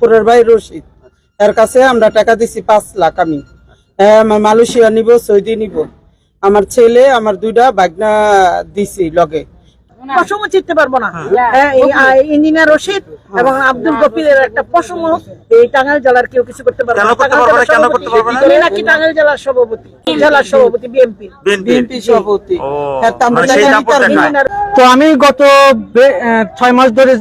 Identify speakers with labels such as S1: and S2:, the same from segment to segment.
S1: গফুরের ভাই রশিদ। এর কাছে আমরা টাকা দিছি পাঁচ লাখ আমি। হ্যাঁ, আমার মালয়েশিয়া নিব সৌদি নিব। আমার ছেলে আমার দুইটা বাগনা দিছি লগে।
S2: পশমও চিনতে পারব না। হ্যাঁ, এই আ, ইঞ্জিনিয়ার রশিদ এবং আব্দুল গফিরের একটা পশমও। এই টাঙ্গাইল জেলার কেউ কিছু করতে পারবে না। নাকি টাঙ্গাইল জেলার সভাপতি। জেলার সভাপতি? বিএনপি।
S1: বিএনপি। সভাপতি। হ্যাঁ, তা
S3: মানে।
S4: তো আমি গত আহ, ছয় মাস ধরে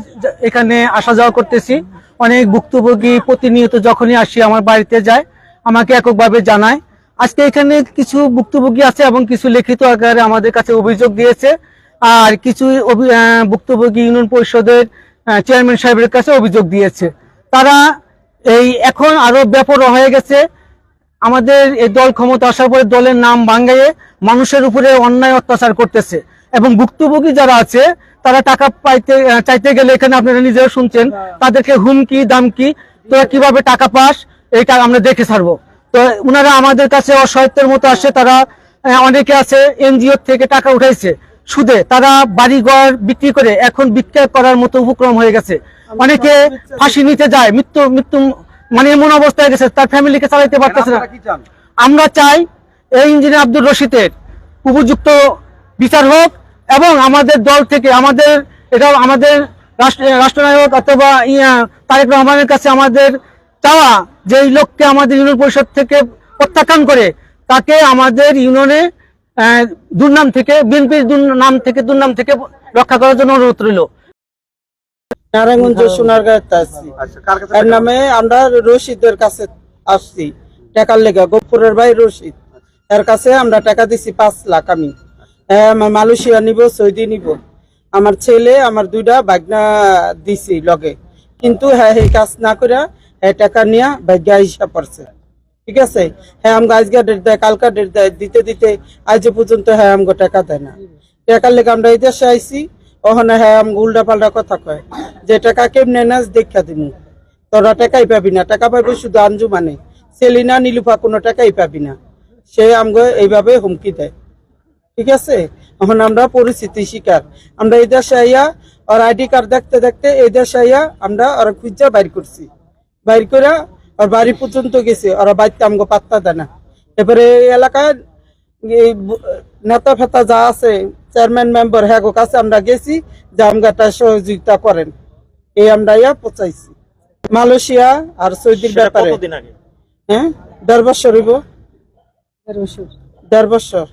S4: এখানে আসা যাওয়া করতেছি। অনেক ভুক্তভোগী প্রতিনিয়ত যখনই আসি আমার বাড়িতে যায়, আমাকে এককভাবে জানায়। আজকে এখানে কিছু ভুক্তভোগী আছে এবং কিছু লিখিত আকারে আমাদের কাছে অভিযোগ দিয়েছে। আর কিছু ভুক্তভোগী ইউনিয়ন পরিষদের চেয়ারম্যান সাহেবের কাছে অভিযোগ দিয়েছে। তারা এই এখন আরও ব্যাপক হয়ে গেছে। আমাদের এই দল ক্ষমতা আসার পরে দলের নাম ভাঙ্গাইয়ে মানুষের উপরে অন্যায় অত্যাচার করতেছে। এবং ভুক্তভোগী যারা আছে তারা টাকা পাইতে চাইতে গেলে এখানে আপনারা নিজেরা শুনছেন তাদেরকে হুমকি দামকি তোরা কীভাবে টাকা পাস এটা আমরা দেখে ছাড়বো। তো ওনারা আমাদের কাছে অসহায়ত্বের মতো আসে তারা অনেকে আছে এনজিও থেকে টাকা উঠাইছে সুদে তারা বাড়িঘর বিক্রি করে এখন বিক্রয় করার মতো উপক্রম হয়ে গেছে। অনেকে ফাঁসি নিতে যায় মৃত্যু মৃত্যু মানে এমন অবস্থায় গেছে তার ফ্যামিলিকে চালাইতে পারতেছে না। আমরা চাই এই ইঞ্জিনিয়ার আব্দুল রশিদের উপযুক্ত বিচার হোক এবং আমাদের দল থেকে আমাদের এটা আমাদের রাষ্ট্র- রাষ্ট্রনায়ক অথবা ইয়া তারেক রহমানের কাছে আমাদের চাওয়া যে এই লোককে আমাদের ইউনিয়ন পরিষদ থেকে প্রত্যাখ্যান করে তাকে আমাদের ইউনিয়নে আহ, দুর্নাম থেকে বিএনপির নাম থেকে দুর্নাম থেকে রক্ষা করার জন্য অনুরোধ রইল।
S1: নারায়ণগঞ্জ সোনারগাঁওতে আসছি
S3: আচ্ছা,
S1: এর নামে আমরা রশিদের কাছে আসছি। টাকার লেগে গফুরের ভাই রশিদ। এর কাছে আমরা টাকা দিছি পাঁচ লাখ আমি। মালয়েশিয়া নিব, সৌদি নিব। আমার ছেলে, আমার দুইটা বাগনা দিছি লগে। কিন্তু হ্যাঁ এই কাজ না করে হ্যাঁ টাকা নিয়ে ভাগ্যা হিসাব করছে ঠিক আছে? হ্যাঁ আমগো আজকে ডেট দেয়, কালকা ডেট দেয়, দিতে দিতে আজ পর্যন্ত হ্যাঁ আমগো টাকা দেয় না। টাকার লেগে আমরা এই দেশে আইসি ওখানে হ্যাঁ আমগো উল্টা পাল্টা কথা কয়, যে টাকা কেমনে নাচ দেখা দিমু। তোরা টাকাই পাবি না, টাকা পাবি শুধু আঞ্জু মানে। সেলিনা নীলুফা কোনো টাকাই পাবি না। সে আমগো এইভাবে হুমকি দেয়। ঠিক আছে? এখন আমরা পরিস্থিতি শিকার। আমরা এই দেশে আইয়া আর আইডি কার্ড দেখতে দেখতে এই দেশে আইয়া আমরা ওরা খুঁজা বাইর করছি। বাইর করে আর বাড়ি পর্যন্ত গেছে ওরা বাড়িতে আমাকে পাত্তা দেয় না। এবারে এই এলাকায় এই নেতা ফেতা যা আছে চেয়ারম্যান মেম্বার হ্যাঁ কাছে আমরা গেছি যে আমগাটা সহযোগিতা করেন। এই আমরা ইয়া পচাইছি। মালয়েশিয়া আর সৌদির ব্যাপারে। হ্যাঁ? দেড় বছর হইব। দেড় বছর। দেড় বছর।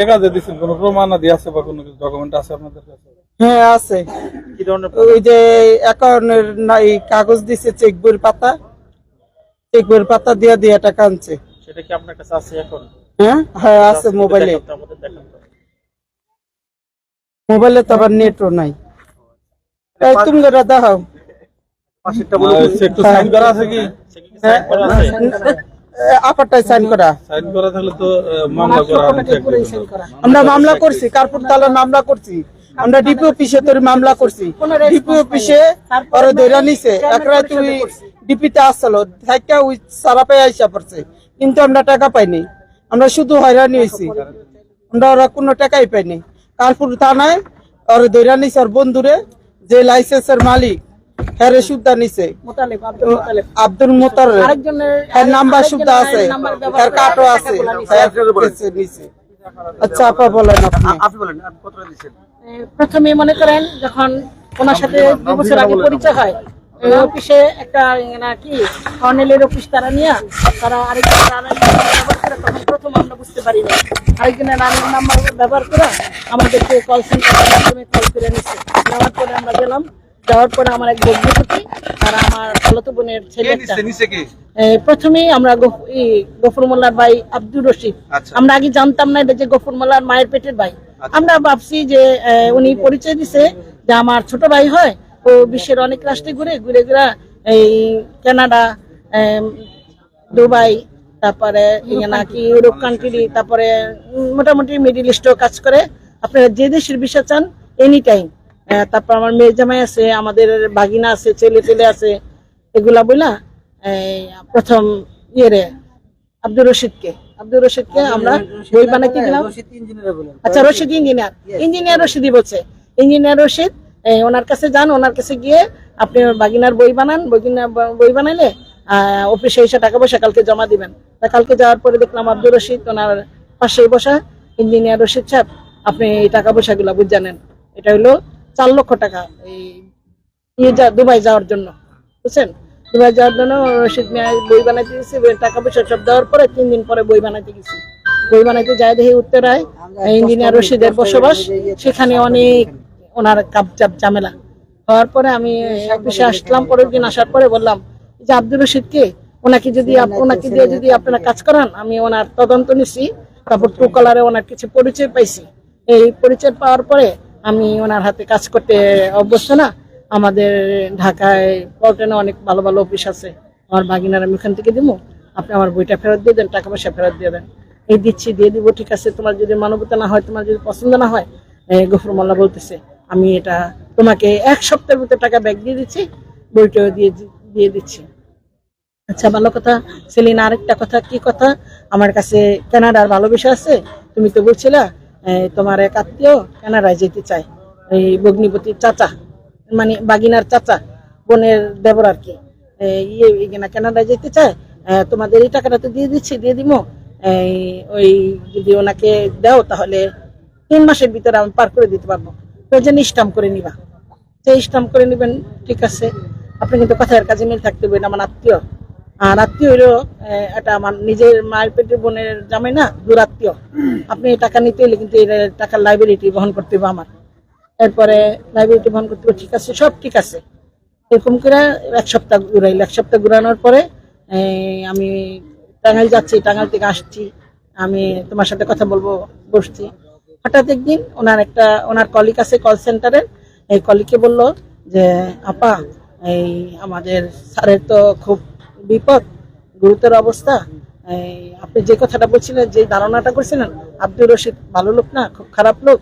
S5: টাকা দিয়ে দিচ্ছেন কোনো প্রমাণ আদি আছে বা কোনো কিছু ডকুমেন্ট আছে আপনাদের কাছে?
S1: হ্যাঁ আছে।
S3: কি ধরনের
S1: ওই যে অ্যাকাউন্টের নাই কাগজ দিছে চেক বইয়ের পাতা। চেক বইয়ের পাতা দিয়া দিয়া টাকা আনছে।
S3: সেটা কি আপনার কাছে আছে এখন?
S1: হ্যাঁ হ্যাঁ আছে মোবাইলে। মোবাইলে তো আবার নেটও নাই। এই তুমি যেটা দেখাও
S5: আহ, সে একটু সাইন করা আছে কি?
S3: সে করা আছে?
S1: আপারটাই সাইন করা।
S5: সাইন করা থাকলে তো মামলা করা।
S1: আমরা মামলা করছি কার্পুর তালার মামলা করছি। আমরা ডিপি অফিসে তোর মামলা করছি। ডিপি অফিসে ওরা ধরে নিছে। একরা তুই ডিপিতে আসলো থাকা ওই সারা পাই আইসা পড়ছে। কিন্তু আমরা টাকা পাইনি। আমরা শুধু হয়রানি হয়েছি আমরা ওরা কোনো টাকাই পাইনি। কার্পুর থানায় ওরা ধরে নিছে ওর বন্ধুরে যে লাইসেন্সের মালিক। হ্যাঁ সুদ্ধা নিছে।
S2: আব্দুল
S1: মোতার হ্যাঁ নাম্বার সুদ্ধা আছে। হ্যাঁ কার্ডও আছে।
S2: নিছে।
S1: হ্যাঁ আচ্ছা আপা বলেন আপনি।
S3: বলেন
S2: প্রথমে মনে করেন যখন ওনার সাথে দু বছর আগে পরিচয় হয় অফিসে একটা ইয়ে কি কর্নেলের অফিস তারা নিয়ে তারা আরেকজনের নাম্বার ব্যবহার করে তখন প্রথম আমরা বুঝতে পারি না আরেকজনের রানের নাম্বার ব্যবহার করে আমাদেরকে কল সেন্টারের মাধ্যমে কল করে নিচ্ছে নেওয়ার পরে আমরা গেলাম যাওয়ার পরে আমার এক বন্ধুপতি আর আমার খালতো বোনের ছেলে প্রথমেই আমরা গফ- গফর মোল্লার ভাই আব্দুর রশিদ।
S3: আচ্ছা।
S2: আমরা আগে জানতাম না এটা যে গফর মোল্লার মায়ের পেটের ভাই। আমরা ভাবছি যে উনি পরিচয় দিছে যে আমার ছোট ভাই হয় ও বিশ্বের অনেক রাষ্ট্রে ঘুরে ঘুরে ঘুরে এই কানাডা দুবাই তারপরে নাকি ইউরোপ কান্ট্রি তারপরে মোটামুটি মিডিল ইস্টও কাজ করে। আপনারা যে দেশের বিষয় চান এনি টাইম। তারপর আমার মেয়ে জামাই আছে আমাদের বাগিনা আছে ছেলে ছেলে আছে এগুলা বইলা প্রথম ইয়ে আব্দুর রশিদকে। আব্দুর রশিদকে আমরা বই বানাইতে আচ্ছা রশিদ ইঞ্জিনিয়ার। ইঞ্জিনিয়ার রশিদই বলছে। ইঞ্জিনিয়ার রশিদ ওনার কাছে যান ওনার কাছে গিয়ে আপনি বাগিনার বই বানান বগিনা বই বানাইলে আহ, অফিসে এসে টাকা পয়সা কালকে জমা দিবেন। তা কালকে যাওয়ার পরে দেখলাম আব্দুর রশিদ ওনার পাশেই বসা ইঞ্জিনিয়ার রশিদ সাহেব আপনি এই টাকা পয়সাগুলো বুঝ জানেন। এটা হলো চার লক্ষ টাকা এই দুবাই যাওয়ার জন্য। বুঝছেন? দুবাই যাওয়ার জন্য রশিদ মিয়া বই বানাইতে গেছি টাকা পয়সা সব দেওয়ার পরে তিন দিন পরে বই বানাইতে গেছি। বই বানাইতে যায় দেখি উত্তরায় ইঞ্জিনিয়ার রশিদের বসবাস, সেখানে অনেক ওনার কাপ চাপ ঝামেলা। হওয়ার পরে আমি অফিসে আসলাম, পরের দিন আসার পরে বললাম যে আব্দুর রশিদকে, ওনাকে যদি ওনাকে দিয়ে যদি আপনারা কাজ করান, আমি ওনার তদন্ত নিছি, তারপর টু কালারে ওনার কিছু পরিচয় পাইছি। এই পরিচয় পাওয়ার পরে আমি ওনার হাতে কাজ করতে অভ্যস্ত না। আমাদের ঢাকায় পল্টনে অনেক ভালো ভালো অফিস আছে। আমার বাগিনার আমি ওখান থেকে দিব। আপনি আমার বইটা ফেরত দিয়ে দেন, টাকা পয়সা ফেরত দিয়ে দেন। এই দিচ্ছি, দিয়ে দিব, ঠিক আছে। তোমার যদি মানবতা না হয়, তোমার যদি পছন্দ না হয় গফর মোল্লা বলতেছে, আমি এটা তোমাকে এক সপ্তাহের ভিতরে টাকা ব্যাগ দিয়ে দিচ্ছি, বইটাও দিয়ে দিয়ে দিচ্ছি। আচ্ছা ভালো কথা। সেলিনা, আরেকটা কথা, কি কথা? আমার কাছে কানাডার ভালোবাসা আছে। তুমি তো বলছিলা তোমার এক আত্মীয় কানাডায় যেতে চায়, এই ভগ্নিপতির চাচা মানে বাগিনার চাচা, বোনের দেবর আর কি। ইয়ে কানাডায় যেতে চায় তোমাদের এই টাকাটা তো দিয়ে দিচ্ছি, দিয়ে দিব ওই যদি ওনাকে দাও তাহলে তিন মাসের ভিতরে আমি পার করে দিতে পারব। প্রয়োজন স্টাম্প করে নিবা। যে স্টাম্প করে নেবেন, ঠিক আছে। আপনি কিন্তু কথার কাজে মিল থাকতে হবে আমার আত্মীয়। আর আত্মীয় আহ, এটা আমার নিজের মায়ের পেটের বোনের জামাই না দূর আত্মীয়। আপনি টাকা নিতে হলে কিন্তু টাকার লাইব্রেরিটি বহন করতে হবে আমার। এরপরে লাইব্রেরিটি বহন করতে হবে ঠিক আছে সব ঠিক আছে। এরকম করে এক সপ্তাহ ঘুরাইল। এক সপ্তাহ ঘুরানোর পরে আমি টাঙ্গাইল যাচ্ছি টাঙ্গাইল থেকে আসছি। আমি তোমার সাথে কথা বলব বসছি। হঠাৎ একদিন ওনার একটা ওনার কলিক আছে কল সেন্টারের এই কলিকে বলল যে আপা এই আমাদের স্যারের তো খুব বিপদ, গুরুতর অবস্থা। আপনি যে কথাটা বলছিলেন, যে ধারণাটা করছিলেন, আব্দুর রশিদ ভালো লোক না, খুব খারাপ লোক।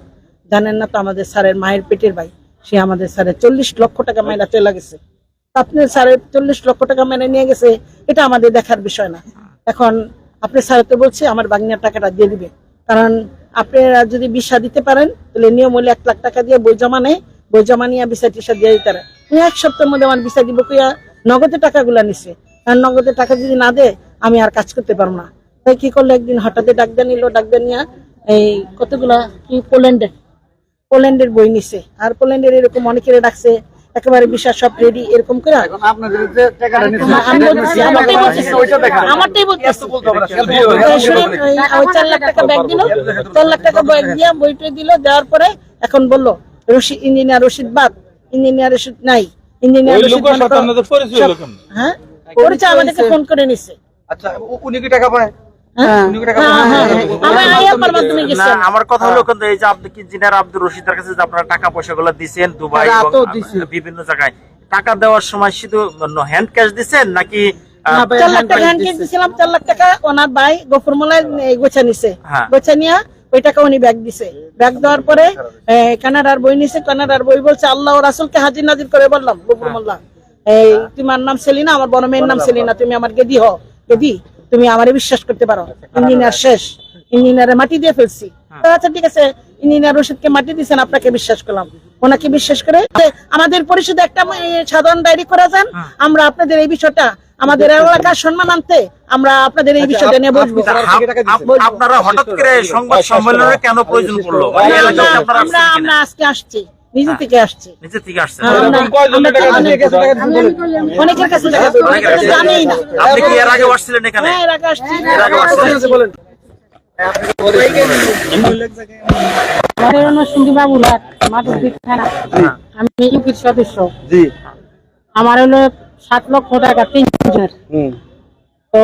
S2: জানেন না তো আমাদের স্যারের মায়ের পেটের ভাই, সে আমাদের স্যারের চল্লিশ লক্ষ টাকা মাইনা চলে গেছে। আপনি স্যারের চল্লিশ লক্ষ টাকা মেনে নিয়ে গেছে, এটা আমাদের দেখার বিষয় না। এখন আপনি স্যার তো বলছে, আমার বাগনিয়ার টাকাটা দিয়ে দিবে। কারণ আপনারা যদি ভিসা দিতে পারেন, তাহলে নিয়ম হলে এক লাখ টাকা দিয়ে বই জমা নেয়, বই জমা নিয়ে ভিসা টিসা দিয়ে দিতে পারে। এক সপ্তাহের মধ্যে আমার ভিসা দিব নগদে টাকাগুলা নিছে। কারণ নগদে টাকা যদি না দেয় আমি আর কাজ করতে পারব না। তাই কি করল একদিন? হঠাৎ ডাক দিয়ে নিল ডাক দিয়ে নিয়ে এই কতগুলা কি পোল্যান্ডের পোল্যান্ডের বই নিছে। আর পোল্যান্ডের এরকম অনেকের ডাকছে একেবারে বিশ্বাস সব রেডি এরকম করে। আমারটাই বলতেছি। চার লাখ টাকা ব্যাগ দিল চার লাখ টাকা ব্যাগ দিয়া বইটা দিল দেওয়ার পরে এখন বলল রশিদ ইঞ্জিনিয়ার রশিদ বাদ ইঞ্জিনিয়ার রশিদ নাই। ইঞ্জিনিয়ার রশিদ মনে? হ্যাঁ? আমাদেরকে ফোন করে নিছে।
S6: আচ্ছা উনি কি টাকা পায়?
S2: হ্যাঁ? হ্যাঁ,
S6: পায়?
S2: আমি আইয়াপার মাধ্যমে
S3: না
S2: গেছি।
S3: আমার কথা হলো কিন্তু এই যে আপনি কি ইঞ্জিনিয়ার আব্দুর রশিদের কাছে যে আপনারা টাকা পয়সা গুলো দিচ্ছেন দুবাই
S1: তারা
S3: এবং
S1: তো দিছে।
S3: বিভিন্ন জায়গায় টাকা দেওয়ার সময় শুধু হ্যান্ড ক্যাশ দিচ্ছেন নাকি
S2: চার লাখ টাকা হ্যান্ড। দিছিলাম চার লাখ টাকা ওনার ভাই গফুর মোলায় গোছা নিছে।
S3: হ্যাঁ।
S2: গোছা নিয়া ওই টাকা উনি ব্যাগ দিছে। ব্যাগ দেওয়ার পরে কানাডার বই নিছে কানাডার বই বলছে আল্লাহ ও রাসুলকে হাজির নাজির করে বললাম গফুর মোল্লা। এই তোমার নাম সেলিনা আমার বড় মেয়ের নাম সেলিনা। তুমি আমার গেদি হও। গেদি তুমি আমারে বিশ্বাস করতে পারো। ইঞ্জিনিয়ার শেষ। ইঞ্জিনিয়ারে মাটি দিয়ে ফেলছি। আচ্ছা ঠিক আছে। ইঞ্জিনিয়ার রশিদকে মাটি দিয়েছেন আপনাকে বিশ্বাস করলাম। ওনাকে বিশ্বাস করে আমাদের পরিষদে একটা সাধারণ ডায়েরি করা যান আমরা আপনাদের এই বিষয়টা আমাদের এলাকার সম্মান আনতে আমরা আপনাদের এই বিষয়টা নিয়ে বসবো।
S3: আপ- আপনারা হঠাৎ করে সংবাদ সম্মেলনে কেন প্রয়োজন পড়ল?
S2: আমরা আমরা আজকে আসছি। নিজে থেকে আসছি।
S3: নিচে থেকে
S2: হ্যাঁ,
S5: বলেন?
S2: অনেকের কাছে জানেই না।
S3: আপনি কি এর আগে আসছিলেন এখানে?
S2: হ্যাঁ এর আগে আসছি।
S3: এর আগে আসছিলেন।
S6: বলেন
S7: আমাদের হলো সুন্দরবা বুলাট থানা। আমি ইউপির সদস্য।
S6: জি।
S7: আমার হলো সাত লক্ষ টাকা তিনজনের
S6: হুম।
S7: তো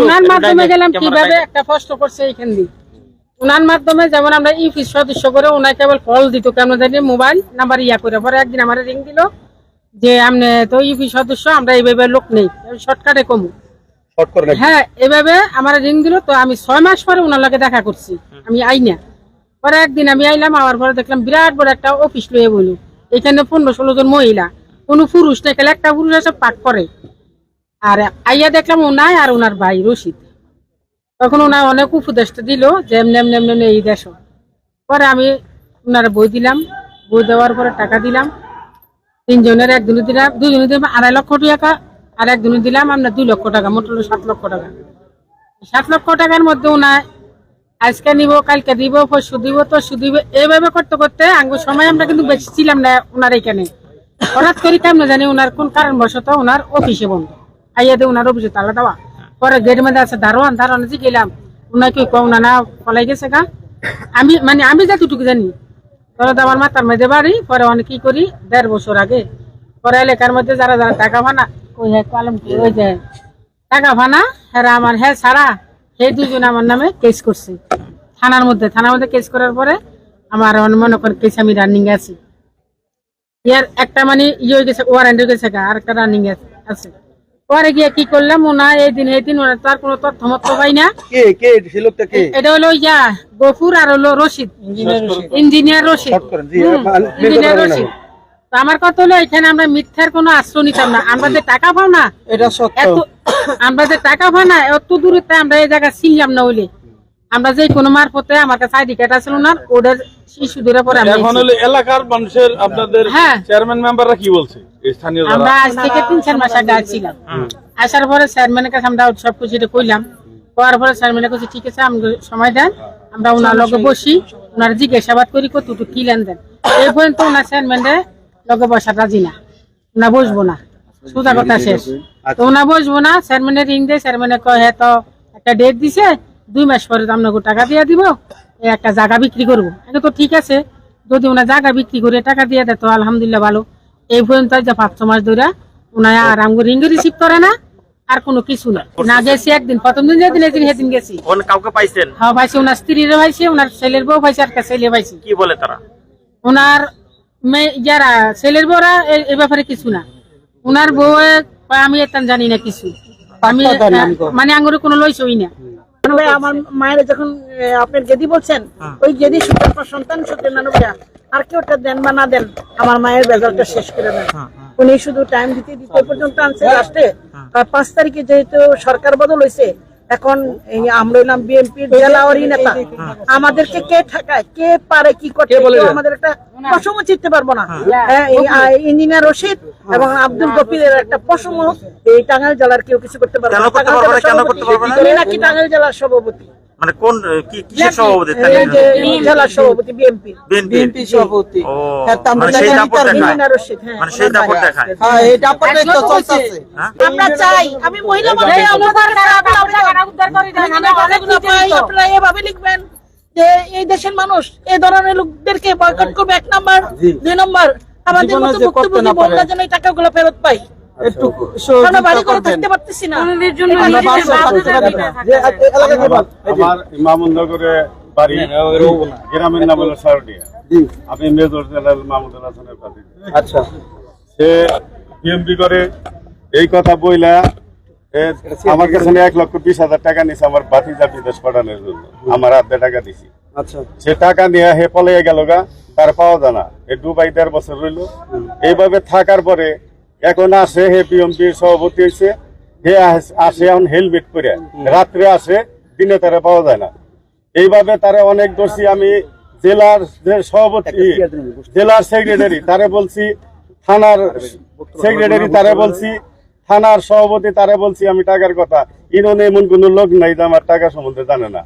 S7: ওনার- মাধ্যমে গেলাম কীভাবে একটা প্রশ্ন করছে এইখান দিয়ে। ওনার মাধ্যমে যেমন আমরা ইউপির সদস্য করে ওনার কেবল কল দিত কেমন জানি মোবাইল নাম্বার ইয়া করে। পরে একদিন আমার রিং দিল যে আপনি তো ইউপি সদস্য আমরা এইভাবে লোক নেই। শর্টকাটে কমু।
S6: শর্ট করে নাকি?
S7: হ্যাঁ এভাবে আমার রিং দিল। তো আমি ছয় মাস পরে ওনার লগে দেখা করছি। আমি আই না পরে একদিন আমি আইলাম আমার পরে দেখলাম বিরাট বড় একটা অফিস লয়ে বলু এখানে পনেরো ষোলো জন মহিলা। কোনো পুরুষ নেই খালি একটা পুরুষ এসে পাক করে। আর আইয়া দেখলাম ওনায় আর ওনার ভাই রশিদ। তখন ওনার অনেক উপদেশটা দিল যে এমনি এমনি এমনি এই দেশ পরে আমি ওনার বই দিলাম, বই দেওয়ার পরে টাকা দিলাম। তিনজনের একজনে দিলাম দুজনে দিলাম আড়াই লক্ষ টাকা আর একজনে দিলাম আমরা দুই লক্ষ টাকা, মোট হলো সাত লক্ষ টাকা। সাত লক্ষ টাকার মধ্যে ওনার আজকে নিব, কালকে দিব, পরশু দিব, তরশু দিব এইভাবে করতে করতে আঙ্গু সময় আমরা কিন্তু বেশি ছিলাম না ওনার এখানে। হঠাৎ করে কেমন জানি ওনার কোন কারণবশত ওনার অফিসে বন্ধ। আইয়া দিয়ে ওনার অফিসে তালা দেওয়া। পরে গেট মধ্যে আছে দারোয়ান দারোয়ান যে গেলাম ওনাকে কো ওনা না ফলাই গেছে গা। আমি মানে আমি যতটুকু জানি তো আমার মাথার মধ্যে বাড়ি পরে অনেক কি করি দেড় বছর আগে। পরে এলাকার মধ্যে যারা যারা টাকা ভানা ওই হ্যাঁ কলম ওই যে টাকা ভানা হ্যাঁ আমার হ্যাঁ ছাড়া সেই দুজন আমার নামে কেস করছে। থানার মধ্যে থানার মধ্যে কেস করার পরে আমার মনে করেন কেস আমি রানিং আছি। ইয়ার একটা মানে ইয়ে হয়ে গেছে ওয়ারেন্ট হয়ে গেছে গা, আর একটা রানিং আছে। পরে গিয়ে কি করলাম ওনা এই দিন এই দিন ওনার তার কোনো তথ্য মতো পাই না।
S6: কে কে সে লোকটা কে?
S7: এটা হলো ইয়া গফুর আর হলো রশিদ। ইঞ্জিনিয়ার রশিদ। ইঞ্জিনিয়ার রশিদ। তো আমার কথা হলো এখানে আমরা মিথ্যার কোনো আশ্রয় নিতাম না। আমরা যে টাকা পাও না
S1: এটা সত্য।
S7: আমরা যে টাকা পাও না এত দূরে আমরা এই জায়গা ছিলাম না হইলে। আমরা যে কোনো মারফতে আমার কাছে আইডি কার্ড আছে না ওদের শিশু ধরে পরে
S5: এখন হলো এলাকার মানুষের আপনাদের। চেয়ারম্যান মেম্বাররা কি বলছে? স্থানীয়
S7: আমরা আজ থেকে তিন চার মাস আগে আসছিলাম আসার পরে স্যারম্যানের কাছে আমরা সব কিছু কইলাম। করার পরে স্যারম্যানের কাছে ঠিক আছে আমাকে সময় দেন আমরা ওনার লগে বসি ওনার জিজ্ঞাসাবাদ করি কতটুকু কি লেনদেন? এই পর্যন্ত ওনার স্যারম্যানের লগে বসা রাজি না। ওনা বসবো না। সোজা কথা শেষ। তো ওনা বসবো না চেয়ারম্যানের রিং দেয় স্যারম্যানে কয় হ্যাঁ তো একটা ডেট দিছে দুই মাস পরে তো আপনাকে টাকা দিয়ে দিব একটা জায়গা বিক্রি করব। এটা তো ঠিক আছে যদি ওনা জায়গা বিক্রি করে টাকা দিয়ে দেয় তো আলহামদুলিল্লাহ ভালো। এই পর্যন্ত যে পাঁচ ছ মাস ধরে ওনার আর আমগো রিং রিসিভ করে না আর কোনো কিছু না। না গেছি একদিন প্রথম দিন যেদিন এদিন সেদিন গেছি।
S3: কাউকে পাইছেন?
S7: হ্যাঁ ভাইছে ওনার স্ত্রীর ভাইছে ওনার ছেলের বউ ভাইছে আর একটা ছেলে ভাইছে
S3: কি বলে তারা?
S7: ওনার মেয়ে যারা ছেলের বউরা এ- ব্যাপারে কিছু না। ওনার বউ আমি এতান জানি না কিছু। আমি। মানে আঙ্গুরে কোনো লইছই না।
S2: ভাই আমার মায়ের যখন আপনি আপনার গেদি বলছেন ওই গেদি শুধু আপনার সন্তান সূত্রে নানু ভাইয়া। আর কেউ ওটা দেন বা না দেন আমার মায়ের রেজাল্টটা শেষ করে দেন। উনি শুধু টাইম দিতে দিতে পর্যন্ত আনছে লাস্টে পাঁচ তারিখে যেহেতু সরকার বদল হয়েছে এখন এই আমরা হইলাম বিএনপির জেলাওয়ারি নেতা। আমাদেরকে কে ঠেকায়? কে পারে কি করতে? বলে আমাদের একটা পশম চিনতে পারব না। হ্যাঁ, এই, ইঞ্জিনিয়ার রশিদ এবং আব্দুল গফিরের একটা পশম এই টাঙ্গাইল জেলার কেউ কিছু করতে পারবে না। নাকি টাঙ্গাইল জেলার সভাপতি?
S3: মানে কোন কি কিসের সভাপতি?
S2: এই যে সভাপতি বিএনপি
S3: বিএনপি
S1: সভাপতি। হ্যাঁ,
S3: মানে সেই দাপট দেখায়।
S2: হ্যাঁ
S3: মানে সেই দাপট দেখায়।
S1: হ্যাঁ এই দাপটটাই তো চলতেছে
S2: আমরা চাই আমি মহিলা মানুষ। আপনারা এভাবে লিখবেন যে এই দেশের মানুষ এই ধরনের লোকদেরকে বয়কট করবে এক নাম্বার। দুই নাম্বার আমাদের মতো ভুক্তভোগী
S1: না
S2: যেন এই টাকাগুলো ফেরত পাই
S1: একটু
S2: আমরা বাড়ি করে থাকতে পারতেছি না।
S1: আমরা বাসা থাকতে পারি না
S6: যে এলাকা কে বল
S8: আমার ইমামনগরে বাড়ি গ্রামের নাম হলো সারডিয়া। আমি মেজর জেনারেল মাহমুদুল হাসানের কাছে
S6: আচ্ছা।
S8: সে বিএমপি করে এই কথা বইলা এ, আমার কাছে এক লক্ষ বিশ হাজার টাকা নিছে আমার বাতিজা বিদেশ পাঠানোর জন্য। আমার আধা টাকা দিছি।
S6: আচ্ছা।
S8: সে টাকা নিয়ে হে পলাইয়া গেল গা তার পাওয়া জানা এ দুবাই দেড় বছর রইল। এইভাবে থাকার পরে এখন আসে হে বিএমপির সভাপতি হয়েছে হে আসে এখন হেলমেট পরে। রাত্রে আসে দিনে তারা পাওয়া যায় না। এইভাবে তারা অনেক দোষী আমি জেলার যে সভাপতি জেলার সেক্রেটারি তারে বলছি থানার সেক্রেটারি তারে বলছি থানার সভাপতি তারে বলছি আমি টাকার কথা। ইননে এমন কোন লোক নাই যে আমার টাকা সম্বন্ধে জানে না।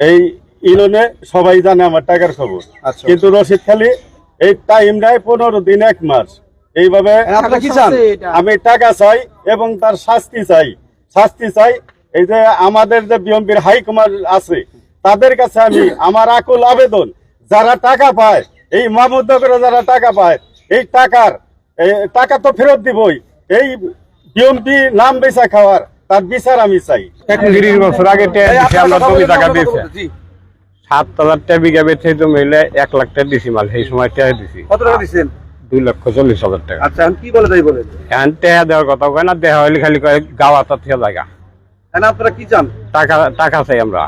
S8: এই ইলনে সবাই জানে আমার টাকার খবর।
S6: আচ্ছা।
S8: কিন্তু রশিদ খালি এই টাইম নেয় পনেরো দিন এক মাস। এইভাবে
S6: আপনারা কি চান?
S8: আমি টাকা চাই এবং তার শাস্তি চাই। শাস্তি চাই এই যে আমাদের যে বিএমপির হাইকমান্ড আছে তাদের কাছে আমি আমার আকুল আবেদন যারা টাকা পায় এই মামুদ্দকরে যারা টাকা পায় এই টাকার টাকা তো ফেরত দিবই। এই বিএমপি নাম বেচা খাওয়ার তার বিচার আমি চাই।
S9: তিরিশ বছর আগে আমরা জমি টাকা দিয়েছি সাত হাজার টাকা বিঘা বেচে জমি হইলে এক লাখ টাকা দিছি মাল সেই সময় টেয়া দিছি।
S6: কত টাকা দিচ্ছেন
S9: দুই লক্ষ চল্লিশ হাজার টাকা।
S6: আচ্ছা এখন কি বলে তাই
S9: এখন টেয়া দেওয়ার কথা কয় না দেওয়া হইলে খালি কয় গাওয়া তার থেকে জায়গা।
S6: এখন আপনারা কি চান?
S9: টাকা টাকা চাই আমরা।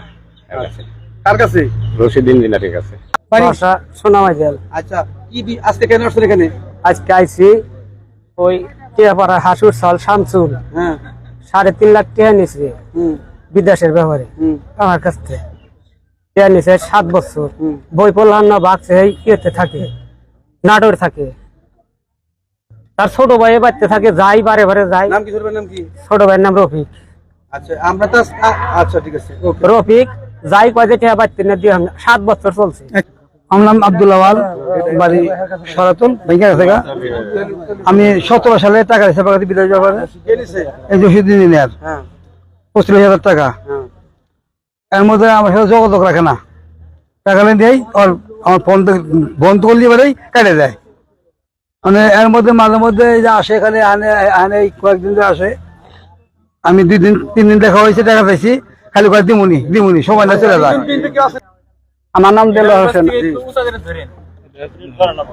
S9: কাছে।
S6: কার কাছে?
S9: রশিদ ইঞ্জিনিয়ারের কাছে।
S4: বাসা? সোনামাইজাল
S6: আচ্ছা কি আজকে কেন আসছেন এখানে?
S4: আজকে আইছি ওই টিয়াপাড়ার হাসুর সাল শামসুল।
S6: হ্যাঁ।
S4: সাড়ে তিন লাখ টাকা নিছে
S6: হুম।
S4: বিদেশের ব্যাপারে।
S6: হুম।
S4: আমার কাছ থেকে। টাকা নিছে সাত বছর।
S6: হুম।
S4: বই পড়লাম না বাঘছে ইয়েতে থাকে নাটোর থাকে। তার ছোট ভাই বাড়িতে থাকে যাই বারে বারে যাই।
S6: নাম কি ছোট ভাইয়ের নাম কি?
S4: ছোট ভাইয়ের নাম রফিক।
S6: আচ্ছা আমরা তো আচ্ছা ঠিক আছে ওকে।
S4: রফিক যাই কয় যে টাকা বাড়তে না দিয়ে সাত বছর চলছে। আমার নাম আব্দুল আওয়াল বাড়ি সরাতন ভেঙে গেছে গা। আমি সতেরো সালে টাকা হিসাবে পাকাতে
S6: কে নিছে?
S4: এই জসিদ ইঞ্জিনিয়ার।
S6: হ্যাঁ।
S4: পঁচিশ হাজার টাকা।
S6: হ্যাঁ।
S4: এর মধ্যে আমার সাথে যোগাযোগ রাখে না। টাকা লেন দেয় আর আমার ফোন বন্ধ করলে এবারেই কেটে দেয়। মানে এর মধ্যে মাঝে মধ্যে এই যে আসে এখানে আনে আনে কয়েকদিন যে আসে আমি দুই দিন তিন দিন দেখা হয়েছে টাকা পেয়েছি খালি কয়েক দিমুনি দিমুনি সময় না চলে যায়। আমার নাম দেলোয়ার হোসেন।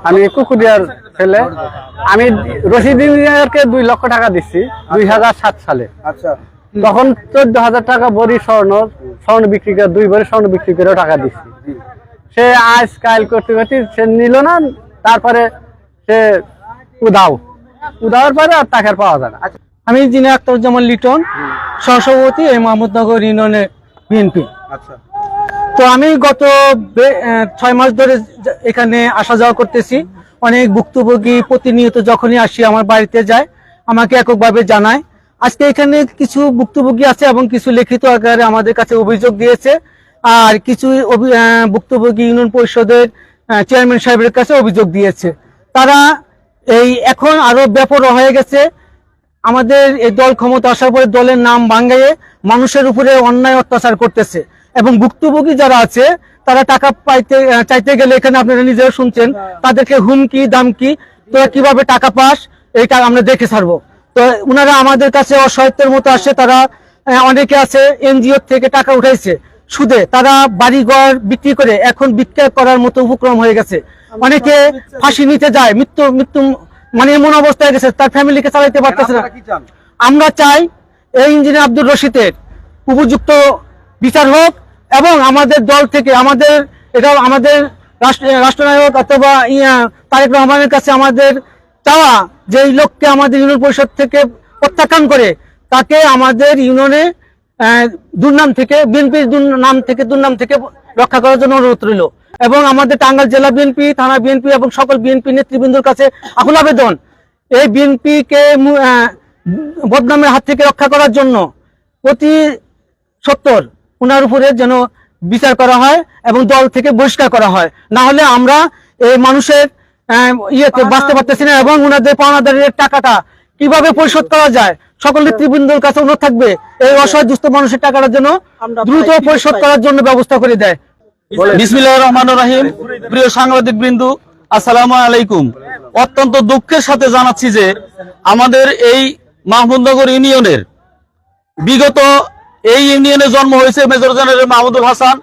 S4: আমি কুকুরিয়ার ছেলে। আমি রশিদ ইঞ্জিনিয়ারকে দুই লক্ষ টাকা দিচ্ছি দুই হাজার সাত সালে।
S6: আচ্ছা।
S4: তখন চোদ্দ হাজার টাকা বড়ি স্বর্ণ স্বর্ণ বিক্রি করে দুই বড়ি স্বর্ণ বিক্রি করে টাকা দিচ্ছি। সে আজ কাল করতে করতে সে নিল না তারপরে সে উদাও। উদাওয়ার পরে আর টাকার পাওয়া যায় না। আমি যিনি আক্তারুজ্জামান লিটন সহসভাপতি এই মোহাম্মদনগর ইউনিয়নের বিএনপি।
S6: আচ্ছা।
S4: তো আমি গত ছয় মাস ধরে এখানে আসা যাওয়া করতেছি। অনেক ভুক্তভোগী প্রতিনিয়ত যখনই আসি আমার বাড়িতে যায় আমাকে এককভাবে জানায়। আজকে এখানে কিছু ভুক্তভোগী আছে এবং কিছু লিখিত আকারে আমাদের কাছে অভিযোগ দিয়েছে। আর কিছু ভুক্তভোগী ইউনিয়ন পরিষদের চেয়ারম্যান সাহেবের কাছে অভিযোগ দিয়েছে। তারা এই এখন আরও ব্যাপক হয়ে গেছে। আমাদের এই দল ক্ষমতা আসার পরে দলের নাম ভাঙ্গাইয়ে মানুষের উপরে অন্যায় অত্যাচার করতেছে এবং ভুক্তভোগী যারা আছে, তারা টাকা পাইতে চাইতে গেলে এখানে আপনারা নিজেরা শুনছেন, তাদেরকে হুমকি, দামকি, তোরা কীভাবে টাকা পাস এইটা আমরা দেখে ছাড়বো। তো ওনারা আমাদের কাছে অসহায়ত্বের মতো আসে, তারা অনেকে আছে এনজিও থেকে টাকা উঠাইছে। সুদে তারা বাড়িঘর বিক্রি করে এখন বিক্রয় করার মতো উপক্রম হয়ে গেছে। অনেকে ফাঁসি নিতে যায় মৃত্যু মৃত্যু মানে এমন অবস্থায় গেছে তার ফ্যামিলিকে চালাইতে পারতেছে না। আমরা চাই এই ইঞ্জিনিয়ার আব্দুর রশিদের উপযুক্ত বিচার হোক এবং আমাদের দল থেকে আমাদের এটা আমাদের রাষ্ট্রনায়ক অথবা ইয়া তারেক রহমানের কাছে আমাদের চাওয়া যে এই লোককে আমাদের ইউনিয়ন পরিষদ থেকে প্রত্যাখ্যান করে তাকে আমাদের ইউনিয়নে দুর্নাম থেকে বিএনপির নাম থেকে দুর্নাম থেকে রক্ষা করার জন্য অনুরোধ রইল। এবং আমাদের টাঙ্গাইল জেলা বিএনপি থানা বিএনপি এবং সকল বিএনপি নেতৃবৃন্দর কাছে আকুল আবেদন এই বিএনপি কে আহ, বদনামের হাত থেকে রক্ষা করার জন্য প্রতি সত্তর ওনার উপরে যেন বিচার করা হয় এবং দল থেকে বহিষ্কার করা হয়। না হলে আমরা এই মানুষের ইয়েতে বাঁচতে পারতেছি না এবং ওনাদের পাওনাদারের টাকাটা কীভাবে পরিশোধ করা যায়? সকল নেতৃবৃন্দর কাছে অনুরোধ থাকবে এই অসহায় দুস্থ মানুষের টাকাটা
S1: আমরা
S4: দ্রুত পরিশোধ করার জন্য ব্যবস্থা করে দেয়।
S10: বিসমিল্লাহ রহমান রাহিম। প্রিয় সাংবাদিক বিন্দু আসসালামু আলাইকুম। অত্যন্ত দুঃখের সাথে জানাচ্ছি যে আমাদের এই মাহমুদনগর ইউনিয়নের বিগত এই ইউনিয়নে জন্ম হয়েছে মেজর জেনারেল মাহমুদুল হাসান।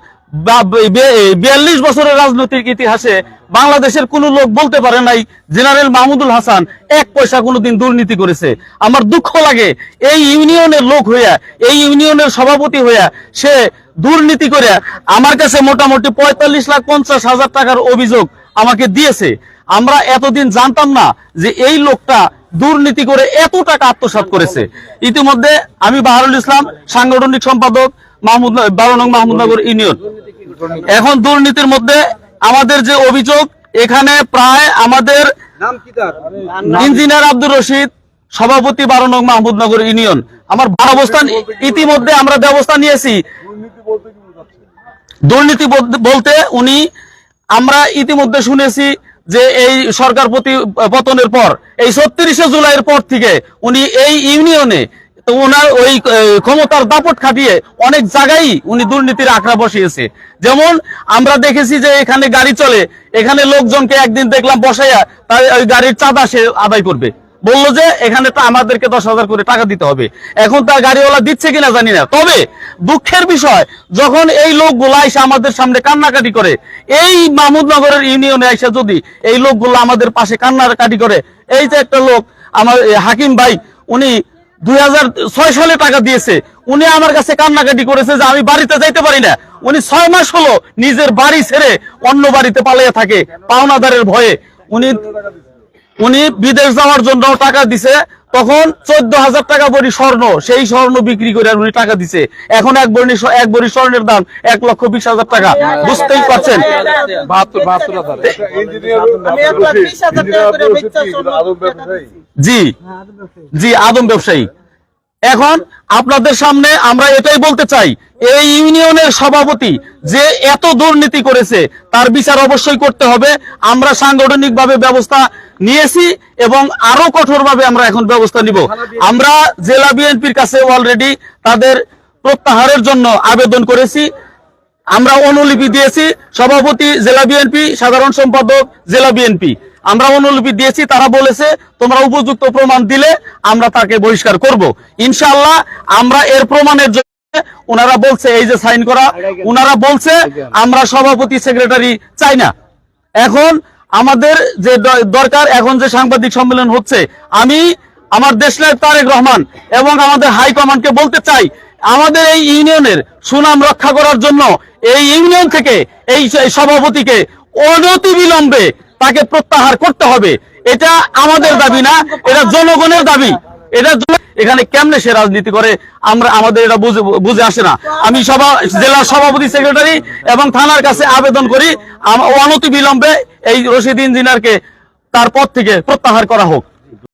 S10: বিয়াল্লিশ বছরের রাজনৈতিক ইতিহাসে বাংলাদেশের কোন লোক বলতে পারে নাই, জেনারেল মাহমুদুল হাসান এক পয়সা কোনোদিন দুর্নীতি করেছে। আমার দুঃখ লাগে, এই ইউনিয়নের লোক হইয়া, এই ইউনিয়নের সভাপতি হইয়া সে দুর্নীতি করে আমার কাছে মোটামুটি পঁয়তাল্লিশ লাখ পঞ্চাশ হাজার টাকার অভিযোগ আমাকে দিয়েছে। আমরা এতদিন জানতাম না যে এই লোকটা দুর্নীতি করে এত টাকা আত্মসাৎ করেছে। ইতিমধ্যে আমি বাহারুল ইসলাম, সাংগঠনিক সম্পাদক মাহমুদ বারো নং মাহমুদনগর ইউনিয়ন। এখন দুর্নীতির মধ্যে আমাদের যে অভিযোগ এখানে প্রায় আমাদের ইঞ্জিনিয়ার আব্দুর রশিদ সভাপতি বারো নং মাহমুদনগর ইউনিয়ন। আমার অবস্থান ইতিমধ্যে আমরা ব্যবস্থা নিয়েছি। দুর্নীতি বলতে- বলতে উনি আমরা ইতিমধ্যে শুনেছি যে এই সরকার প্রতি পতনের পর এই ছত্রিশে জুলাইয়ের পর থেকে উনি এই ইউনিয়নে ওনার ওই ক্ষমতার দাপট খাটিয়ে অনেক জায়গায় উনি দুর্নীতির আখড়া বসিয়েছে। যেমন আমরা দেখেছি যে এখানে গাড়ি চলে, এখানে লোকজনকে একদিন দেখলাম বসাইয়া তার ওই গাড়ির চাঁদা সে আদায় করবে। বলল যে এখানে আমাদেরকে দশ হাজার করে টাকা দিতে হবে। এখন তার গাড়িওয়ালা দিচ্ছে কিনা জানি না। তবে দুঃখের বিষয়, যখন এই লোকগুলা এসে আমাদের সামনে কান্নাকাটি করে, এই মাহমুদনগরের ইউনিয়নে এসে যদি এই লোকগুলো আমাদের পাশে কান্নাকাটি করে, এই যে একটা লোক, আমার হাকিম ভাই, উনি দুই হাজার ছয় সালে টাকা দিয়েছে। উনি আমার কাছে কান্নাকাটি করেছে যে আমি বাড়িতে যাইতে পারি না। উনি ছয় মাস হলো নিজের বাড়ি ছেড়ে অন্য বাড়িতে পালিয়ে থাকে পাওনাদারের ভয়ে। উনি উনি বিদেশ যাওয়ার জন্য টাকা দিছে। তখন চোদ্দ হাজার টাকা বড়ি স্বর্ণ সেই স্বর্ণ বিক্রি করে উনি টাকা দিছে। এখন এক বড়ি এক বড়ি স্বর্ণের দাম এক লক্ষ বিশ হাজার টাকা। বুঝতেই পারছেন?
S5: বাহাত্তর বাহাত্তর হাজার।
S10: জি। জি, আদম ব্যবসায়ী। এখন আপনাদের সামনে আমরা এটাই বলতে চাই, এই ইউনিয়নের সভাপতি যে এত দুর্নীতি করেছে, তার বিচার অবশ্যই করতে হবে। আমরা সাংগঠনিকভাবে ব্যবস্থা নিয়েছি এবং আরও কঠোরভাবে আমরা এখন ব্যবস্থা নিব। আমরা জেলা বিএনপির কাছে অলরেডি তাদের প্রত্যাহারের জন্য আবেদন করেছি। আমরা অনুলিপি দিয়েছি, সভাপতি জেলা বিএনপি, সাধারণ সম্পাদক জেলা বিএনপি। আমরা অনুলিপি দিয়েছি, তারা বলেছে, তোমরা উপযুক্ত প্রমাণ দিলে আমরা তাকে বহিষ্কার করব। ইনশাআল্লাহ, আমরা এর প্রমাণের জন্য ওনারা বলছে, এই যে সাইন করা, ওনারা বলছে, আমরা সভাপতি, সেক্রেটারি চাই না। এখন আমাদের যে দরকার, এখন যে সাংবাদিক সম্মেলন হচ্ছে, আমি আমার দেশনায়ক তারেক রহমান এবং আমাদের হাই কমান্ডকে বলতে চাই, আমাদের এই ইউনিয়নের সুনাম রক্ষা করার জন্য এই ইউনিয়ন থেকে এই সভাপতিকে অনতি বিলম্বে তাকে প্রত্যাহার করতে হবে। এটা আমাদের দাবি না, এটা জনগণের দাবি। এটা এখানে কেমনে সে রাজনীতি করে, আমরা, আমাদের এটা বুঝে আসে না। আমি সভা, জেলা সভাপতি সেক্রেটারি এবং থানার কাছে আবেদন করি অনতি বিলম্বে এই রশিদ ইঞ্জিনিয়ারকে তার পদ থেকে প্রত্যাহার করা হোক।